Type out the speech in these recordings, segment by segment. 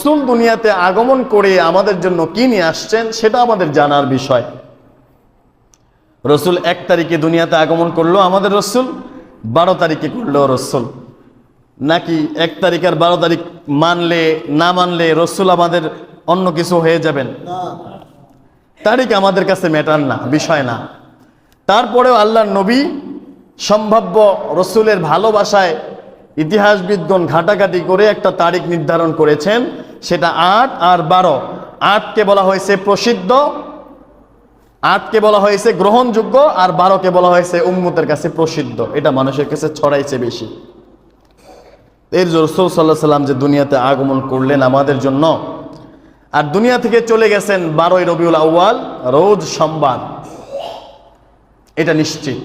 রসুল দুনিয়াতে আগমন করে আমাদের জন্য কি নিয়ে আসছেন, সেটা আমাদের জানার বিষয়। রসুল এক তারিখে দুনিয়াতে আগমন করল আমাদের রসুল, বারো তারিখে করল রসুল। নাকি এক তারিখ আর বারো তারিখ মানলে, না মানলে রসুল আমাদের অন্য কিছু হয়ে যাবেন? তারিখ আমাদের কাছে ম্যাটার না, বিষয় না। তারপরেও আল্লাহর নবী সম্ভাব্য রসুলের ভালোবাসায় ইতিহাসবিদগণ ঘাটাঘাটি করে একটা তারিখ নির্ধারণ করেছেন সেটা আট আর বারো। আটকে বলা হয়েছে প্রসিদ্ধ, আটকে বলা হয়েছে গ্রহণযোগ্য আর বারোকে বলা হয়েছে উম্মতের কাছে প্রসিদ্ধ। এটা মানুষের কাছে ছড়াইছে বেশি। এর রসুল সাল্লাহ সাল্লাম যে দুনিয়াতে আগমন করলেন আমাদের জন্য, আর দুনিয়া থেকে চলে গেছেন বারোই রবিউল আউয়াল, রোজ সোমবার। এটা নিশ্চিত।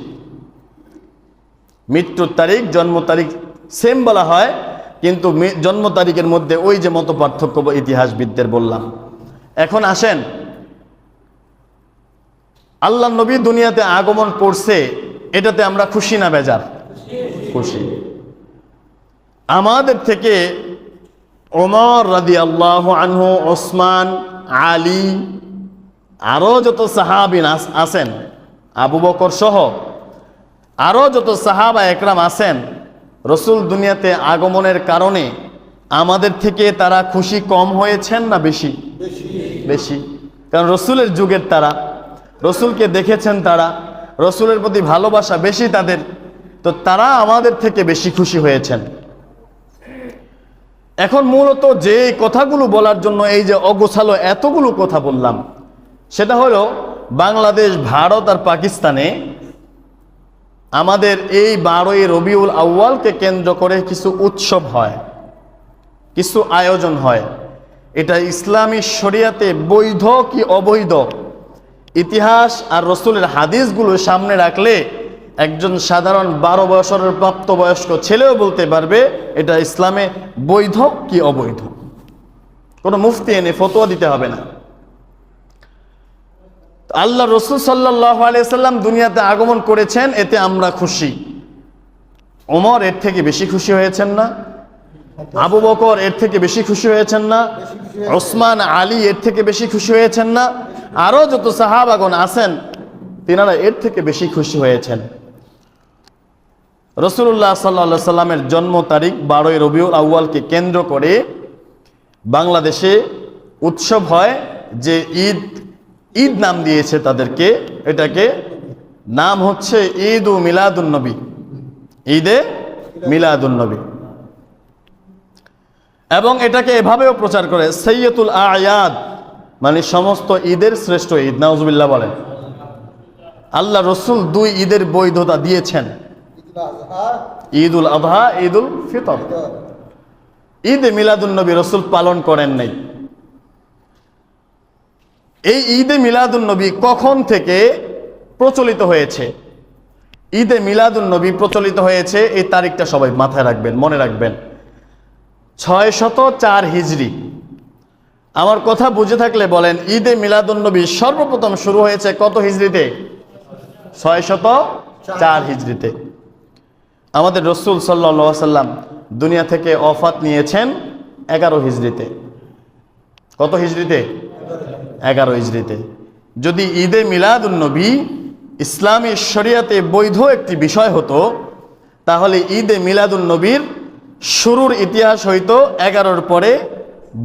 মৃত্যুর তারিখ, জন্ম তারিখ সেম বলা হয় কিন্তু জন্ম তারিখের মধ্যে ওই যে মতো পার্থক্য ইতিহাসবিদদের বললাম। এখন আসেন, আল্লাহ নবী দুনিয়াতে আগমন করছে, এটাতে আমরা খুশি না বেজার? খুশি। আমাদের থেকে ওমর রাদি আল্লাহ আনহু, ওসমান, আলী আরও যত সাহাবিন আছেন, আবু বকর সহ আরও যত সাহাবা একরাম আছেন রসুল দুনিয়াতে আগমনের কারণে আমাদের থেকে তারা খুশি কম হয়েছেন না বেশি? বেশি। কারণ রসুলের যুগের তারা, রসুলকে দেখেছেন তারা, রসুলের প্রতি ভালোবাসা বেশি তাদের, তো তারা আমাদের থেকে বেশি খুশি হয়েছেন। এখন মূলত যে কথাগুলো বলার জন্য এই যে অগোছালো এতগুলো কথা বললাম, সেটা হলো বাংলাদেশ, ভারত আর পাকিস্তানে আমাদের এই বারোই রবিউল আউ্য়ালকে কেন্দ্র করে কিছু উৎসব হয়, কিছু আয়োজন হয়। এটা ইসলামী শরিয়াতে বৈধ কি অবৈধ? ইতিহাস আর রসুলের হাদিসগুলো সামনে রাখলে একজন সাধারণ বারো বছরের প্রাপ্তবয়স্ক ছেলেও বলতে পারবে, এটা ইসলামে বৈধ কি অবৈধ? কোনো মুফতি এনে ফতোয়া দিতে হবে না। আল্লাহ রসুল সাল্লাহ আলিয়াল্লাম দুনিয়াতে আগমন করেছেন, এতে আমরা খুশি। ওমর এর থেকে বেশি খুশি হয়েছেন না, আবু বকর এর থেকে বেশি খুশি হয়েছেন না, ওসমান আলী এর থেকে বেশি খুশি হয়েছেন না, আরও যত সাহাবাগন আছেন, তিনারা এর থেকে বেশি খুশি হয়েছেন। রসুল্লাহ সাল্লা সাল্লামের জন্ম তারিখ বারোই রবিউল আউ্য়ালকে কেন্দ্র করে বাংলাদেশে উৎসব হয় যে ঈদ ঈদ নাম দিয়েছে তাদেরকে, এটাকে নাম হচ্ছে ঈদ উ মিলাদুন্নবী ঈদে মিলাদুন্নবী এবং এটাকে এভাবেও প্রচার করে সৈয়তুল আয়াদ মানে সমস্ত ঈদের শ্রেষ্ঠ ঈদ, নাউজুবিল্লাহ বলেন আল্লাহ রসুল দুই ঈদের বৈধতা দিয়েছেন। ঈদ উল আবহা ঈদ উল ফিতর। ঈদে মিলাদুন্নবী রসুল পালন করেন নাই। এই ঈদে মিলাদুন্নবী কখন থেকে প্রচলিত হয়েছে? ঈদে মিলাদুন্নবী প্রচলিত হয়েছে, এই তারিখটা সবাই মাথায় রাখবেন, মনে রাখবেন। ছয় শত চার হিজড়ি। আমার কথা বুঝে থাকলে বলেন, ঈদে মিলাদুন্নবী সর্বপ্রথম শুরু হয়েছে কত হিজড়িতে? ছয় শত চার হিজড়িতে। আমাদের রসুল সাল্লা সাল্লাম দুনিয়া থেকে অফাত নিয়েছেন এগারো হিজড়িতে। কত হিজড়িতে? এগারো হিজড়িতে। যদি ঈদে মিলাদুন্নবী ইসলামী শরিয়াতে বৈধ একটি বিষয় হতো, তাহলে ঈদে মিলাদুন্নবীর শুরুর ইতিহাস হইতো এগারোর পরে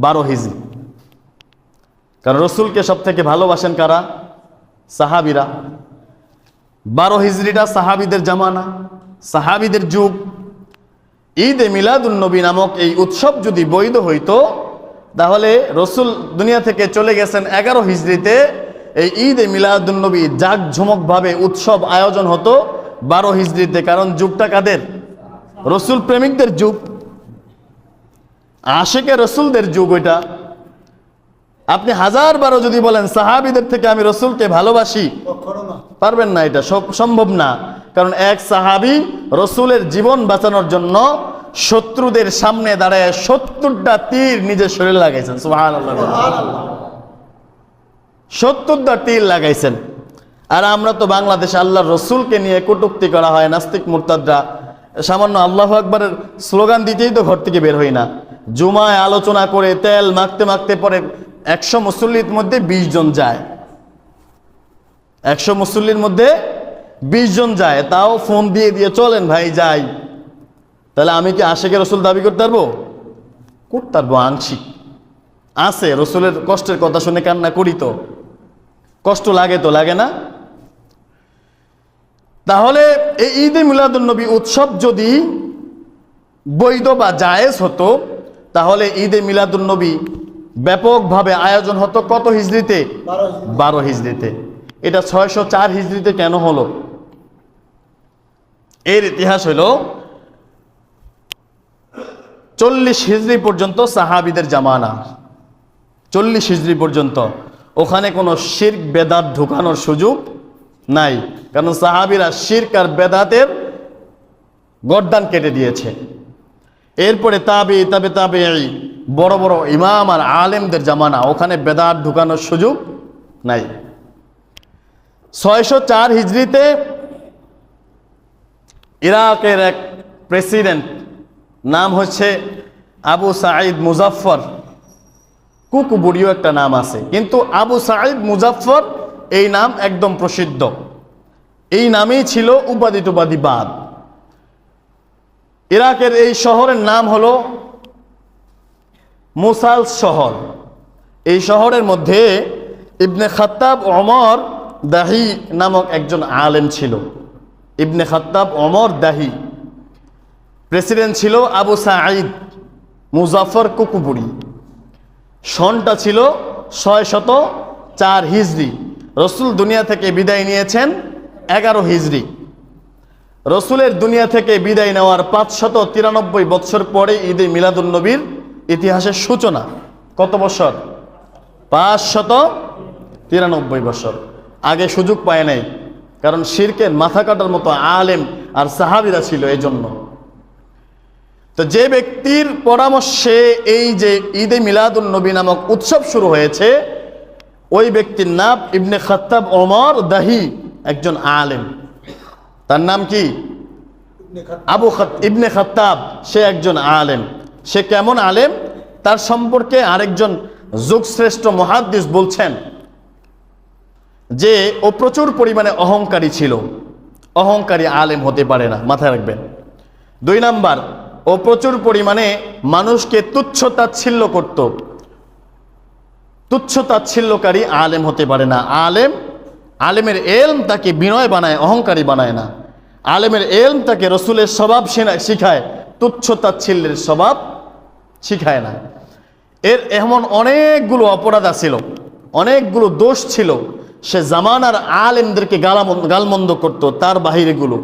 বারো হিজড়ি কারণ রসুলকে সব থেকে ভালোবাসেন কারা? সাহাবিরা। বারো হিজড়িটা সাহাবিদের জামানা, সাহাবিদের যুগ। ঈদে মিলাদুন্নবী নামক এই উৎসব যদি বৈধ হইতো তাহলে রসুল দুনিয়া থেকে চলে গেছেন এগারো হিজড়িতে। এই ঈদ ঈদে মিলাদুন্নবী জাঁকঝমকভাবে উৎসব আয়োজন হতো বারো হিজড়িতে। কারণ যুগটা কাদের? রসুল প্রেমিকদের যুগ। আশেকে রসুলদের যুগ ওইটা। আপনি হাজার বারো যদি বলেন সাহাবিদের থেকে আমি রসুলকে ভালোবাসি পারবেন না এটা সম্ভব না। কারণ এক সাহাবি রসুলের জীবন বাঁচানোর জন্য শত্রুদের সামনে দাঁড়ায় সত্তরটা তীর নিজের শরীরে লাগাইছেন সুহান সত্তরটা তীর লাগাইছেন। আর আমরা তো বাংলাদেশে আল্লাহ রসুলকে নিয়ে কটুক্তি করা হয়, নাস্তিক মুরতাদরা। সামান্য আল্লাহ আকবরের স্লোগান দিতেই তো ঘর থেকে বের হই না। জুমায় আলোচনা করে তেল মাখতে মাখতে পরে একশো মুসল্লির মধ্যে বিশ জন যায়। একশো মুসল্লির মধ্যে বিশ জন যায়। তাও ফোন দিয়ে দিয়ে, চলেন ভাই, যাই। তাহলে আমি কি আশেকে রসুল দাবি করতে পারব? করতে পারব আংশিক। আছে, রসুলের কষ্টের কথা শুনে কান্না করি তো। কষ্ট লাগে তো, লাগে না? তাহলে এই ঈদে মিলাদুন্নবী উৎসব যদি বৈধ বা জায়েজ হতো, তাহলে ঈদে মিলাদুন্নবী ব্যাপকভাবে আয়োজন হতো কত হিজড়িতে? বারো হিজড়িতে। এটা ছয়শো চার হিজড়িতে কেন হলো? এর ইতিহাস হলো চল্লিশ হিজড়ি পর্যন্ত সাহাবিদের জামানা। চল্লিশ হিজড়ি পর্যন্ত। ওখানে কোনো শির্ক, বেদাত ঢুকানোর সুযোগ নাই। কারণ সাহাবিরা শির্ক আর বেদাতের গড্ডান কেটে দিয়েছে। এরপরে তাবে তাবে তাবে এই বড় বড় ইমাম আর আলেমদের জামানা। ওখানে বেদাত ঢুকানোর সুযোগ নাই। ছয়শো চার হিজড়িতে ইরাকের এক প্রেসিডেন্ট নাম হচ্ছে আবু সাঈদ মুজাফফর। কুকুবুড়িও একটা নাম আছে। কিন্তু আবু সাঈদ মুজাফফর এই নাম একদম প্রসিদ্ধ। এই নামেই ছিল উপাধি টুপাধি বাদ। ইরাকের এই শহরের নাম হলো মুসাল শহর। এই শহরের মধ্যে ইবনে খাত্তাব অমর দাহি নামক একজন আলেম ছিল। ইবনে খাত্তাব অমর দাহি। প্রেসিডেন্ট ছিল আবু সাঈদ মুজাফর কুকুবুড়ি সনটা ছিল ছয় শত চার হিজড়ি রসুল দুনিয়া থেকে বিদায় নিয়েছেন এগারো হিজড়ি রসুলের দুনিয়া থেকে বিদায় নেওয়ার পাঁচশত তিরানব্বই বৎসর পরে ঈদে মিলাদুন্নবীর ইতিহাসের সূচনা। কত বছর পাঁচশত তিরানব্বই বছর আগে সুযোগ পায় নাই, কারণ শিরকের মাথা কাটার মতো আলেম আর সাহাবিরা ছিল এই জন্য তো যে ব্যক্তির পরামর্শে এই যে ঈদে মিলাদুল নবী নামক উৎসব শুরু হয়েছে ওই ব্যক্তির নাম ইবনে খত্তাব ওমর দাহি একজন আলেম। তার নাম কি? আবু খত ইবনে খত্তাব সে একজন আলেম। সে কেমন আলেম? তার সম্পর্কে আরেকজন যুগশ্রেষ্ঠ মহাদ্দিস বলছেন যে ও প্রচুর পরিমাণে অহংকারী ছিল। অহংকারী আলেম হতে পারে না। মাথায় রাখবেন। দুই নাম্বার ও প্রচুর পরিমাণে মানুষকে তুচ্ছ তাচ্ছিল্য করত। তুচ্ছ তাচ্ছিল্যকারী আলেম হতে পারে না। আলেম, আলেমের এলম তাকে বিনয় বানায়, অহংকারী বানায় না। আলেমের এলম তাকে রসুলের স্বভাব শিখায় তুচ্ছ তাচ্ছিল্যের স্বভাব শিখায় না। এর এমন অনেকগুলো অপরাধ আছিল, অনেকগুলো দোষ ছিল। সে জামানার আলেমদেরকে গালামন্দ গালমন্দ করত, তার বাহিরেগুলো।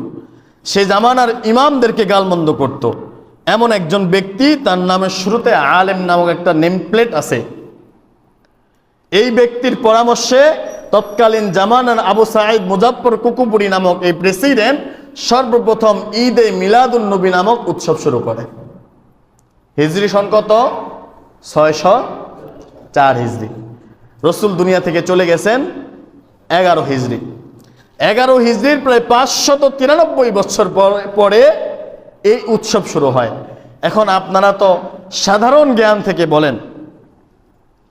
সে জামানার ইমামদেরকে গালমন্দ করত। এমন একজন ব্যক্তি, তার নামের শুরুতে আলেম নামক একটা নেম প্লেট আছে। এই ব্যক্তির পরামর্শে তৎকালীন জামানার আবু সাঈদ মুজাফর কুকুপুরি নামক এই প্রেসিডেন্ট সর্বপ্রথম ঈদে মিলাদুন নবী নামক উৎসব শুরু করে। হিজরি সন কত? ছয়শো চার হিজরি। রসুল দুনিয়া থেকে চলে গেছেন এগারো হিজরি। এগারো হিজরির প্রায় পাঁচশত তিরানব্বই বছর পরে এই উৎসব শুরু হয়। এখন আপনারা তো সাধারণ জ্ঞান থেকে বলেন,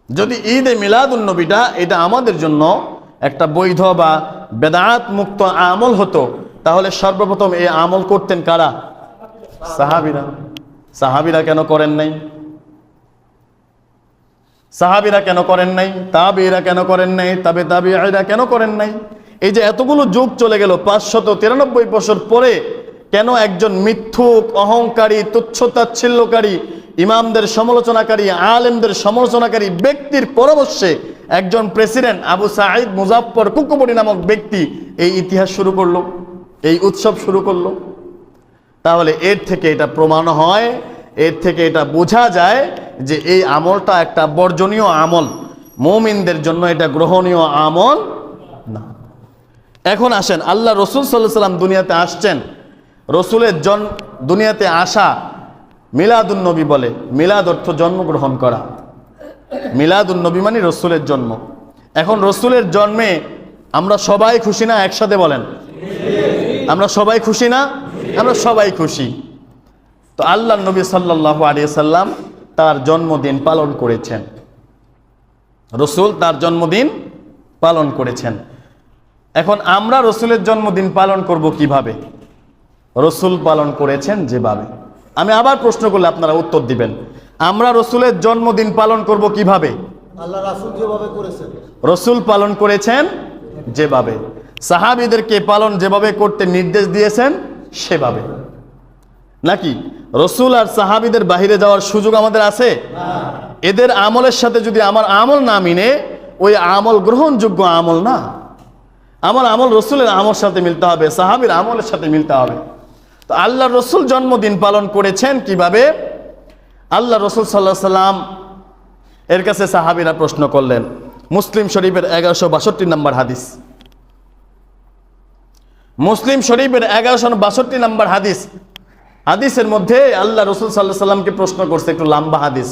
যদি ঈদে মিলাদুন নবীটা এটা আমাদের জন্য একটা বৈধ বা বেদাত মুক্ত আমল হতো, তাহলে সর্বপ্রথম এই আমল করতেন কারা? সাহাবিরা। সাহাবিরা কেন করেন নাই? সাহাবিরা কেন করেন নাই? তাবিরা কেন করেন নাই? তাবে তাবিরা কেন করেন নাই? এই যে এতগুলো যুগ চলে গেল, পাঁচশত তিরানব্বই বছর পরে কেন একজন মিথ্যুক, অহংকারী, তুচ্ছতাচ্ছিল্যকারী, ইমামদের সমালোচনাকারী, আলেমদের সমালোচনাকারী ব্যক্তির পরামর্শে একজন president Abu Said Muzaffar Kukburi নামক ব্যক্তি এই ইতিহাস শুরু করল, এই উৎসব শুরু করল। তাহলে এর থেকে এটা প্রমাণ হয়, এর থেকে এটা বোঝা যায় যে এই আমলটা একটা বর্জনীয় আমল। মৌমিনদের জন্য এটা গ্রহণীয় আমল না। এখন আসেন, আল্লাহ রসুল সাল্লাহ সাল্লাম দুনিয়াতে আসছেন। রসুলের জন দুনিয়াতে আসা মিলাদুন নবী বলে, মিলাদ অর্থ জন্মগ্রহণ করা। মিলাদুন নবী মানে রসুলের জন্ম। এখন রসুলের জন্মে আমরা সবাই খুশি না একসাথে বলেন? আমরা সবাই খুশি না? আমরা সবাই খুশি। তো আল্লাহ নবী সাল্লাহ সাল্লাম তার জন্মদিন পালন করেছেন। রসুল তার জন্মদিন পালন করেছেন। এখন আমরা রসুলের জন্মদিন পালন করব কীভাবে? রসুল পালন করেছেন যেভাবে। আমি আবার প্রশ্ন করলে আপনারা উত্তর দিবেন। আমরা রসুলের জন্মদিন পালন করব কীভাবে? রসুল পালন করেছেন যেভাবে। সাহাবিদেরকে পালন যেভাবে করতে নির্দেশ দিয়েছেন সেভাবে। নাকি? রসুল আর সাহাবিদের বাহিরে যাওয়ার সুযোগ আমাদের আছে? এদের আমলের সাথে যদি আমার আমল না মিনে ওই আমল গ্রহণযোগ্য আমল না। আমার আমল রসুলের আমল সাথে মিলতে হবে সাহাবির আমলের সাথে মিলতে হবে। তো আল্লাহ রসুল জন্মদিন পালন করেছেন কীভাবে? আল্লাহ রসুল সাল্লাহ সাল্লাম এর কাছে সাহাবিরা প্রশ্ন করলেন, মুসলিম শরীফের এগারোশো বাষট্টি নম্বর হাদিস। মুসলিম শরীফের এগারোশো বাষট্টি নম্বর হাদিস। হাদিসের মধ্যে আল্লাহ রসুল সাল্লাহ সাল্লামকে প্রশ্ন করছে একটু লম্বা হাদিস।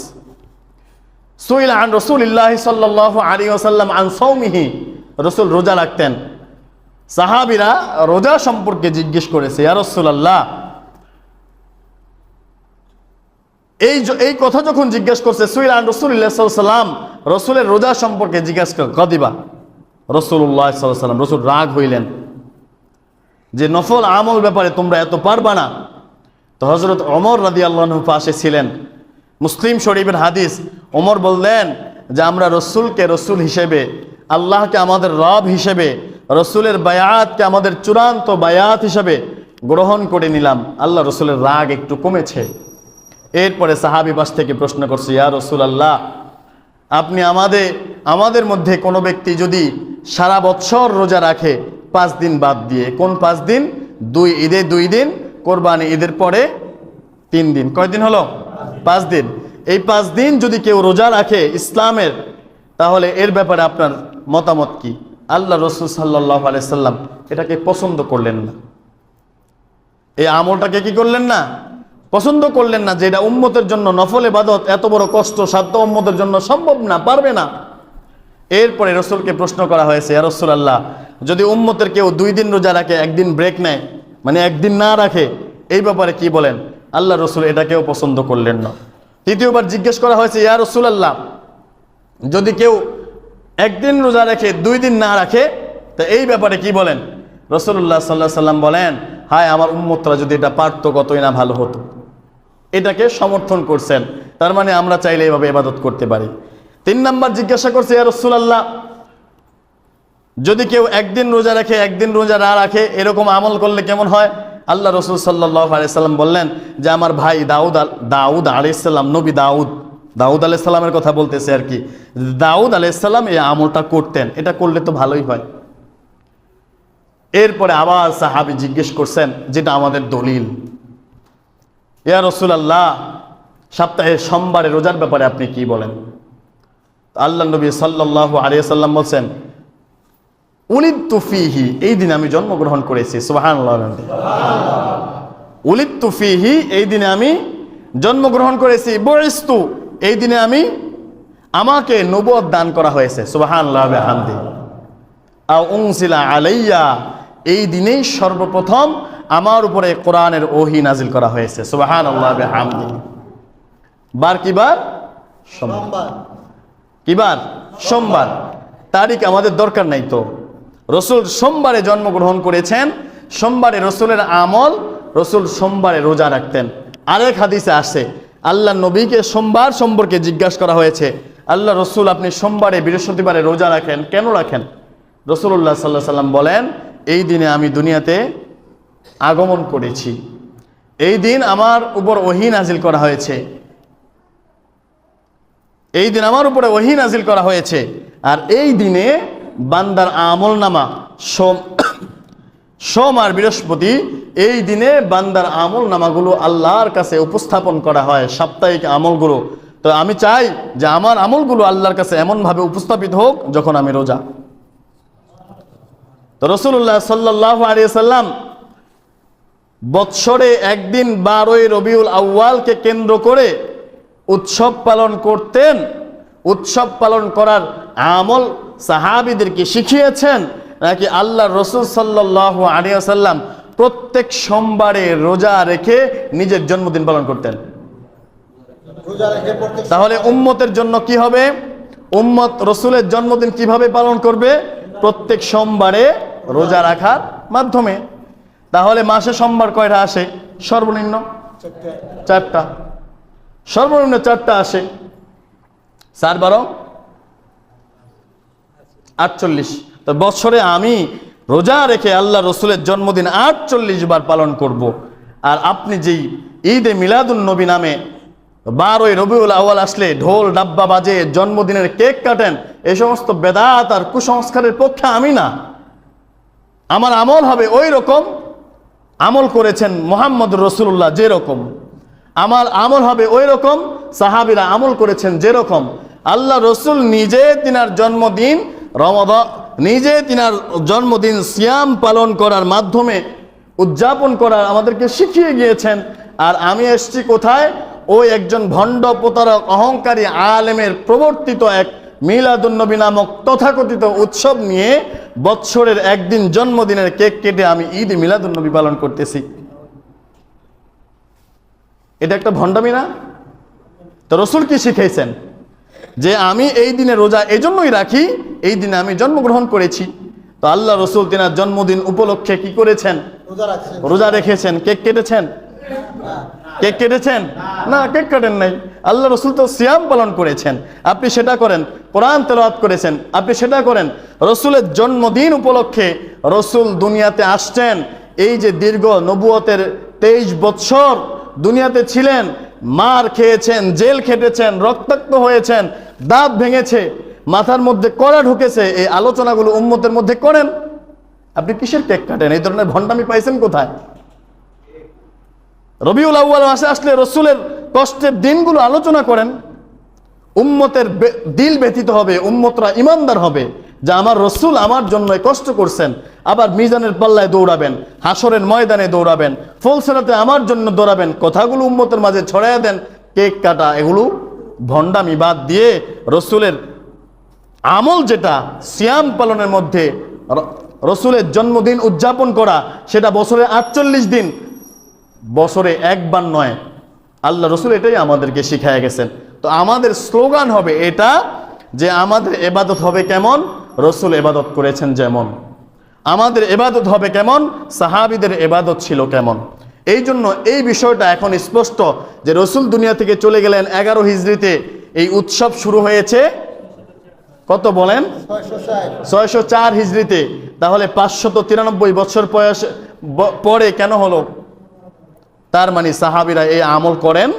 সুইল আন রসুল ইল্লাহ সাল্লাহ আলী ওসাল্লাম আন সৌমিহি রসুল রোজা রাখতেন। সাহাবিরা রোজা সম্পর্কে জিজ্ঞেস করেছে, ইয়া রসুল্লাহ এই এই কথা যখন জিজ্ঞেস করছে, সুইল আন রসুল্লাহাম রসুলের রোজা সম্পর্কে জিজ্ঞেস কদিবা? রসুল্লাহ সাল্লাম রসুল রাগ হইলেন। যে নফল আমল ব্যাপারে তোমরা এত পারবা না। তো হজরত অমর রাদি আল্লাহ পাশে ছিলেন। মুসলিম শরীফের হাদিস, ওমর বললেন যে, আমরা রসুলকে রসুল হিসেবে, আল্লাহকে আমাদের রব হিসেবে রসুলের বায়াতকে আমাদের চূড়ান্ত বায়াত হিসাবে গ্রহণ করে নিলাম। আল্লাহ রসুলের রাগ একটু কমেছে। এরপরে সাহাবি পাশ থেকে প্রশ্ন করছে, ইয়া রসুল আল্লাহ আপনি আমাদের আমাদের মধ্যে কোনো ব্যক্তি যদি সারা বৎসর রোজা রাখে, পাঁচ দিন বাদ দিয়ে, কোন পাঁচ দিন? দুই ঈদে দুই দিন, কোরবানি ঈদের পরে তিন দিন। কয়দিন হলো? পাঁচ দিন। এই পাঁচ দিন যদি কেউ রোজা রাখে ইসলামের, তাহলে এর ব্যাপারে আপনার মতামত কি? আল্লাহ রসুল সাল্লাহ আলাইসাল্লাম এটাকে পছন্দ করলেন না। এই আমলটাকে কি করলেন না? পছন্দ করলেন না যে এটা উম্মতের জন্য নফল এবাদত এত বড় কষ্ট, সাধ্য উম্মতের জন্য সম্ভব না, পারবে না। এরপরে রসুলকে প্রশ্ন করা হয়েছে রসুল আল্লাহ যদি উম্মতের কেউ দুই দিন রোজা রাখে, একদিন ব্রেক নেয় মানে একদিন না রাখে, এই ব্যাপারে কি বলেন? আল্লাহ রসুল এটাকেও পছন্দ করলেন না। তৃতীয়বার জিজ্ঞেস করা হয়েছে, ইয়া রসুল আল্লাহ যদি কেউ একদিন রোজা রেখে, দুই দিন না রাখে, তা এই ব্যাপারে কি বলেন? রসুল্লাহ সাল্লাহ সাল্লাম বলেন, হায়, আমার উম্মতরা যদি এটা পারতো, কতই না ভালো হতো। এটাকে সমর্থন করছেন। তার মানে আমরা চাইলে এভাবে ইবাদত করতে পারি। তিন নাম্বার জিজ্ঞাসা করছে, ইয়া রসুলাল্লাহ, যদি কেউ একদিন রোজা রাখে, একদিন রোজা না রাখে, এরকম আমল করলে কেমন হয়? আল্লাহ রসুল সাল্লাহ আলাইসাল্লাম বললেন যে, আমার ভাই দাউদ দাউদ আলাইসাল্লাম নবী দাউদ দাউদ আলাইসাল্লামের কথা বলতেছে আর কি। দাউদ আলাইসাল্লাম এই আমলটা করতেন এটা করলে তো ভালোই হয়। এরপরে আবার সাহাবি জিজ্ঞেস করছেন যেটা আমাদের দলিল। ইয়া রসুল আল্লাহ সপ্তাহে সোমবারে রোজার ব্যাপারে আপনি কি বলেন? আল্লাহ নবী সাল্লাহ আলিয়া সাল্লাম বলছেন উলিদ তুফিহি এই দিনে আমি জন্মগ্রহণ করেছি সুবাহান উলিদ তুফিহি এই দিনে আমি জন্মগ্রহণ করেছি বরিস্তু এই দিনে আমি আমাকে নবদ দান করা হয়েছে। সুবাহান হামদি উংসিলা আলাইয়া এই দিনেই সর্বপ্রথম আমার উপরে কোরআনের ওহি নাজিল করা হয়েছে। সুবাহান আল্লাহ হামদি বার কি বার? সোমবার। সোমবার। কিবার সোমবার। তারিখ আমাদের দরকার নাই তো। রসুল সোমবারে জন্মগ্রহণ করেছেন সোমবারে রসুলের আমল রসুল সোমবারে রোজা রাখতেন। আরেক হাদিসে আসে আল্লাহ নবীকে সোমবার সম্পর্কে জিজ্ঞাসা করা হয়েছে। আল্লাহ রসুল আপনি সোমবারে, বৃহস্পতিবারে রোজা রাখেন, কেন রাখেন? রসুল্লাহ সাল্লাহ সাল্লাম বলেন, এই দিনে আমি দুনিয়াতে আগমন করেছি। এই দিন আমার উপর ওহি নাজিল করা হয়েছে। এই দিন আমার উপরে ওহি নাজিল করা হয়েছে। আর এই দিনে বান্দার আমল নামা সোম আর বৃহস্পতি এই দিনে বান্দার আমল নামাগুলো আল্লাহর কাছে উপস্থাপন করা হয়, সাপ্তাহিক আমলগুলো। তো আমি চাই যে আমার আমলগুলো আল্লাহর কাছে এমনভাবে উপস্থাপিত হোক যখন আমি রোজা। তো রসুল্লাহ সাল্লাহ আলিয়া সাল্লাম বৎসরে একদিন বারোই রবিউল আউ্য়ালকে কেন্দ্র করে উৎসব পালন করতেন। উৎসব পালন করার আমল সাহাবিদেরকে শিখিয়েছেন। নাকি আল্লাহ রসুল সাল্লাহ আলিয়াসাল্লাম প্রত্যেক সোমবারে রোজা রেখে নিজের জন্মদিন পালন করতেন? তাহলে উম্মতের জন্য কি হবে? উম্মত রসুলের জন্মদিন কীভাবে পালন করবে? প্রত্যেক সোমবারে রোজা রাখার মাধ্যমে। তাহলে মাসে সোমবার কয়টা আসে? সর্বনিম্ন চারটা। সর্বনিম্ন চারটা আসে। চার বারো? আটচল্লিশ। তো বছরে আমি রোজা রেখে আল্লাহ রসুলের জন্মদিন আটচল্লিশ বার পালন করব। আর আপনি যেই ঈদে মিলাদুল নবী নামে বারোই রবিউল আওয়াল আসলে ঢোল, ডাব্বা বাজে, জন্মদিনের কেক কাটেন এই সমস্ত বেদাত আর কুসংস্কারের পক্ষে আমি না। আমার আমল হবে ওই রকম। আমল করেছেন মোহাম্মদ রসুল্লাহ যেরকম। আমার আমল হবে ওই রকম, সাহাবিরা আমল করেছেন যেরকম। আল্লাহ রসুল নিজে তিনার জন্মদিন রমদ নিজে তিনার জন্মদিন সিয়াম পালন করার মাধ্যমে উদযাপন করার আমাদেরকে শিখিয়ে গিয়েছেন। আর আমি এসছি কোথায়? ওই একজন ভণ্ড প্রতারক, অহংকারী আলেমের প্রবর্তিত এক মিলাদুন্নবী নামক তথাকথিত উৎসব নিয়ে বৎসরের একদিন জন্মদিনের কেক কেটে আমি ঈদ মিলাদুন্নবী পালন করতেছি। এটা একটা ভণ্ডামি না? তো রসুল কি শিখেছেন যে আমি এই দিনে রোজা এজন্যই রাখি এই দিনে আমি জন্মগ্রহণ করেছি। তো আল্লাহ রসুল তিনার জন্মদিন উপলক্ষে কি করেছেন? রোজা রেখেছেন। কেক কেটেছেন? কেক কেটেছেন? না কেক কাটেন নাই। আল্লাহ রসুল তো সিয়াম পালন করেছেন। আপনি সেটা করেন। কোরআন তেলাওয়াত করেছেন। আপনি সেটা করেন। রসুলের জন্মদিন উপলক্ষে রসুল দুনিয়াতে আসছেন। এই যে দীর্ঘ নবুয়তের তেইশ বৎসর দুনিয়াতে ছিলেন মার খেয়েছেন, জেল খেটেছেন, রক্তাক্ত হয়েছেন, দাঁত ভেঙেছে, মাথার মধ্যে কড়া ঢুকেছে, এই আলোচনাগুলো উম্মতের মধ্যে করেন। আপনি কিসের কেক কাটেন? এই ধরনের ভণ্ডামি পাইছেন কোথায়? রবিউল আউ্বাল মাসে আসলে রসুলের কষ্টের দিনগুলো আলোচনা করেন। উম্মতের দিল ব্যথিত হবে, উম্মতরা ইমানদার হবে, যে আমার রসুল আমার জন্য কষ্ট করছেন। আবার মিজানের পাল্লায় দৌড়াবেন হাসরের ময়দানে দৌড়াবেন ফলসেরাতে আমার জন্য দৌড়াবেন, কথাগুলো উম্মতের মাঝে ছড়াইয়া দেন, কেক কাটা, এগুলো ভণ্ডামি বাদ দিয়ে রসুলের আমল যেটা, সিয়াম পালনের মধ্যে রসুলের জন্মদিন উদযাপন করা, সেটা বছরে আটচল্লিশ দিন, বছরে একবার নয়। আল্লাহ রসুল এটাই আমাদেরকে শিখায় গেছেন। তো আমাদের স্লোগান হবে এটা, যে আমাদের এবাদত হবে কেমন? রসুল এবাদত করেছেন যেমন। আমাদের এবাদত হবে কেমন? সাহাবিদের এবাদত ছিল কেমন? এই জন্য এই বিষয়টা এখন স্পষ্ট যে রসুল দুনিয়া থেকে চলে গেলেন এগারো হিজড়িতে। এই উৎসব শুরু হয়েছে কত বলেন? ছয়শো চার হিজড়িতে। তাহলে পাঁচশত তিরানব্বই বছর বয়স পরে কেন হলো? তার মানে সাহাবিরা এই আমল করেন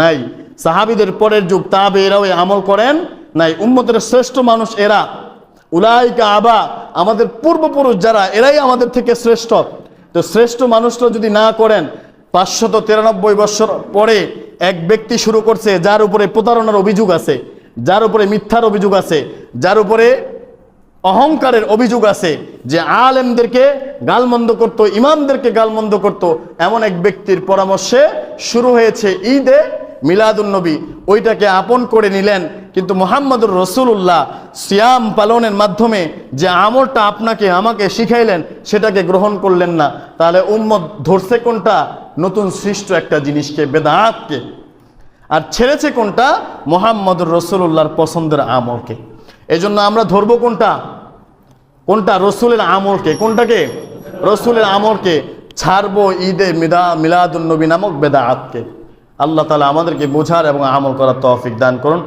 নাই। সাহাবিদের পরের যুগ তাবে এরাও এই আমল করেন নাই। উম্মতের শ্রেষ্ঠ মানুষ এরা উলাইকা আবা, আমাদের পূর্বপুরুষ যারা, এরাই আমাদের থেকে শ্রেষ্ঠ। তো শ্রেষ্ঠ মানুষরা যদি না করেন, পাঁচশত তিরানব্বই বছর পরে এক ব্যক্তি শুরু করছে, যার উপরে প্রতারণার অভিযোগ আছে, যার উপরে মিথ্যার অভিযোগ আছে, যার উপরে অহংকারের অভিযোগ আছে যে আলেমদেরকে গালমন্দ করত, ইমামদেরকে গালমন্দ করত, এমন এক ব্যক্তির পরামর্শে শুরু হয়েছে ঈদে মিলাদুন্নবী ওইটাকে আপন করে নিলেন। কিন্তু মোহাম্মদুর রসুল্লাহ সিয়াম পালনের মাধ্যমে যে আমলটা আপনাকে, আমাকে শিখাইলেন, সেটাকে গ্রহণ করলেন না। তাহলে উম্মত ধরছে কোনটা? নতুন সৃষ্ট একটা জিনিসকে, বেদাতকে। আর ছেড়েছে কোনটা? মোহাম্মদুর রসুল্লাহর পছন্দের আমলকে। এই জন্য আমরা ধরবো কোনটা? কোনটা রসুলের আমলকে? কোনটাকে? রসুলের আমলকে। ছাড়বো ঈদে মিদা মিলাদুন্নবী নামক বেদাআতকে আল্লাহ তালা আমাদেরকে বোঝার এবং আমল করার তৌফিক দান করুন।